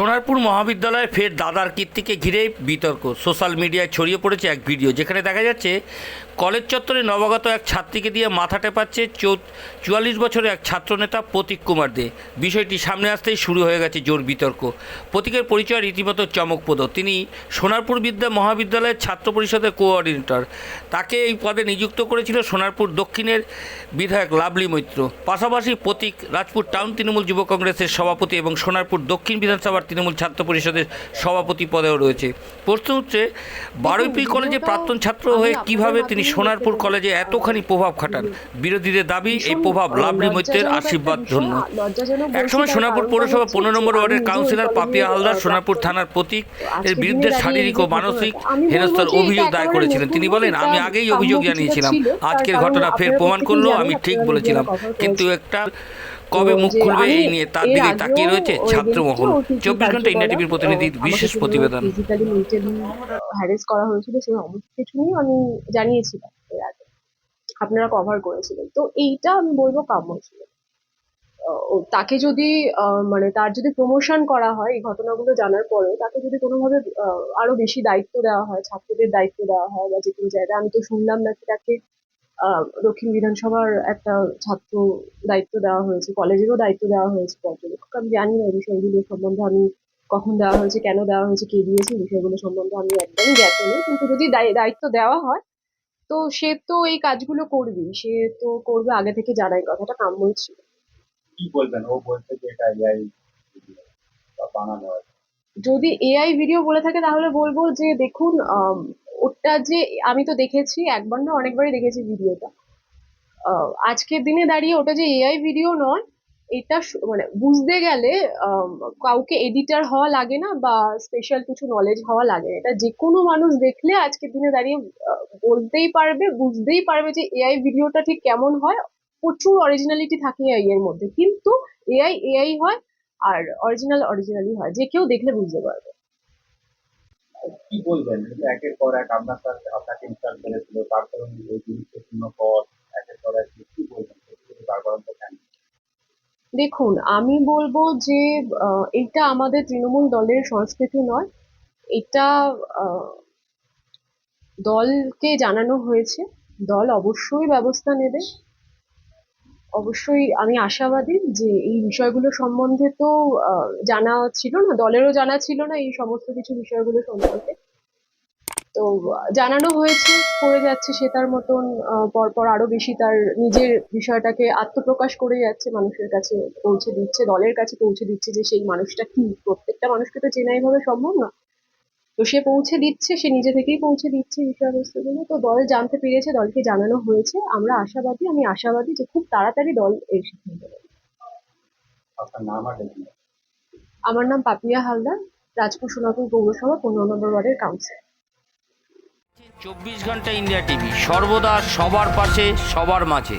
সোনারপুর মহাবিদ্যালয়ে ফের দাদার কীর্তিকে ঘিরে বিতর্ক। সোশ্যাল মিডিয়ায় ছড়িয়ে পড়েছে এক ভিডিও, যেখানে দেখা যাচ্ছে, কলেজ চত্বরে নবাগত এক ছাত্রীকে দিয়ে মাথা টেপাচ্ছে চুয়াল্লিশ বছরের এক ছাত্রনেতা প্রতীক কুমার দে। বিষয়টি সামনে আসতেই শুরু হয়ে গেছে জোর বিতর্ক। প্রতীকের পরিচয় রীতিমতো চমকপ্রদ। তিনি সোনারপুর বিদ্যা মহাবিদ্যালয়ের ছাত্র পরিষদের কোঅর্ডিনেটর। তাকে এই পদে নিযুক্ত করেছিল সোনারপুর দক্ষিণের বিধায়ক লাভলি মৈত্র। পাশাপাশি প্রতীক, রাজপুর টাউন তৃণমূল যুব কংগ্রেসের সভাপতি এবং সোনারপুর দক্ষিণ বিধানসভার তৃণমূল ছাত্র পরিষদের সভাপতি পদেও রয়েছে। প্রশ্ন হচ্ছে বারুইপুর কলেজে প্রাক্তন ছাত্র হয়ে কীভাবে তিনি সোনারপুর কলেজে এতখানি প্রভাব খাটান? বিরোধীদের দাবি এই প্রভাব লাভলি মৈত্রের আশীর্বাদ ধন্য। একসময় সোনারপুর পৌরসভা পনেরো নম্বর ওয়ার্ডের কাউন্সিলর পাপিয়া হালদার সোনারপুর থানার প্রতীক এর বিরুদ্ধে শারীরিক ও মানসিক হেনস্থার অভিযোগ দায়ের করেছিলেন। তিনি বলেন আমি আগেই অভিযোগ জানিয়েছিলাম আজকের ঘটনা ফের প্রমাণ করল আমি ঠিক বলেছিলাম। কিন্তু একটা কবে মুখ খুলবে এই নিয়ে তার দিকে তাকিয়ে রয়েছে ছাত্রমহল চব্বিশ ঘণ্টা ইন্ডিয়া টিভির প্রতিনিধির বিশেষ প্রতিবেদন। হ্যারেস করা হয়েছিল সেই সমস্ত কিছু নিয়ে আমি জানিয়েছিলাম এর আগে। আপনারা কভার করেছিলেন। তো এইটা আমি বলব কাম্য ছিল। তাকে যদি আহ, মানে তার যদি প্রমোশন করা হয় এই ঘটনাগুলো জানার পরে তাকে যদি কোনোভাবে আরও বেশি দায়িত্ব দেওয়া হয় ছাত্রদের দায়িত্ব দেওয়া হয় বা যে কোনো জায়গায় আমি তো শুনলাম নাকি তাকে দক্ষিণ বিধানসভার একটা ছাত্র দায়িত্ব দেওয়া হয়েছে কলেজেরও দায়িত্ব দেওয়া হয়েছে পর্যবেক্ষক আমি জানি না এই বিষয়গুলো সম্বন্ধে আমি কখন দেওয়া হয়েছে কেন দেওয়া হয়েছে কে দিয়েছে বিষয়গুলো সম্বন্ধে আমি একদমই জ্ঞাত নই। কিন্তু যদি দায়- দায়িত্ব দেওয়া হয় তো সে তো এই কাজগুলো করবেই। সে তো করবে আগে থেকে জানাই কথাটা কাম্যই ছিল। কি বলবেন? ও বলছে যে এটা এআই বানানো যদি এআই ভিডিও বলে থাকে তাহলে বলব যে দেখুন ওটা যে আমি তো দেখেছি, একবার না অনেকবারই দেখেছি ভিডিওটা। আজকের দিনে দাঁড়িয়ে ওটা যে এআই ভিডিও নয়, এটা মানে বুঝতে গেলে কাউকে এডিটার হওয়া লাগে না বা স্পেশাল কিছু নলেজ হওয়া লাগে। এটা যে কোনো মানুষ দেখলে আজকের দিনে দাঁড়িয়ে বলতেই পারবে, বুঝতেই পারবে যে এআই ভিডিওটা ঠিক কেমন হয়। প্রচুর অরিজিনালিটি থাকে এআই এর মধ্যে। কিন্তু এআই এআই হয় আর অরিজিনাল অরিজিনালি হয়। যে কেউ দেখলে বুঝতে পারবে। কি বলবেন? একের পর এক আপনার সাথে আপনাকে ইনস্টল করেছিল তারপরে এই গুরুত্বপূর্ণ পদ একের পর এক কি বলবেন? দেখুন, আমি বলব যে এটা আমাদের তৃণমূল দলের সংস্কৃতি নয়। এটা দলকে জানানো হয়েছে। দল অবশ্যই ব্যবস্থা নেবে। অবশ্যই আমি আশাবাদী যে এই বিষয়গুলো সম্বন্ধে তো জানা ছিল না, দলেরও জানা ছিল না এই সমস্ত কিছু বিষয়গুলো সম্পর্কে। তো, জানানো হয়েছে, করে যাচ্ছে সে তার মতন পরপর আরও বেশি তার নিজের বিষয়টাকে আত্মপ্রকাশ করে যাচ্ছে, মানুষের কাছে পৌঁছে দিচ্ছে, দলের কাছে পৌঁছে দিচ্ছে যে সেই মানুষটা কি, প্রত্যেকটা মানুষকে তো চেনা এইভাবে সম্ভব না। তো সে পৌঁছে দিচ্ছে সে নিজে থেকেই পৌঁছে দিচ্ছে বিষয়বস্তুগুলো তো দল জানতে পেরেছে দলকে জানানো হয়েছে। আমরা আশাবাদী আমি আশাবাদী যে খুব তাড়াতাড়ি দল এর সিদ্ধান্ত নেবে আমার নাম পাপিয়া হালদার রাজপুর সোনাপুর পৌরসভা পনেরো নম্বর ওয়ার্ডের কাউন্সিলর। চব্বিশ ঘণ্টা ইন্ডিয়া টিভি সর্বদা সবার পাশে সবার মাঝে।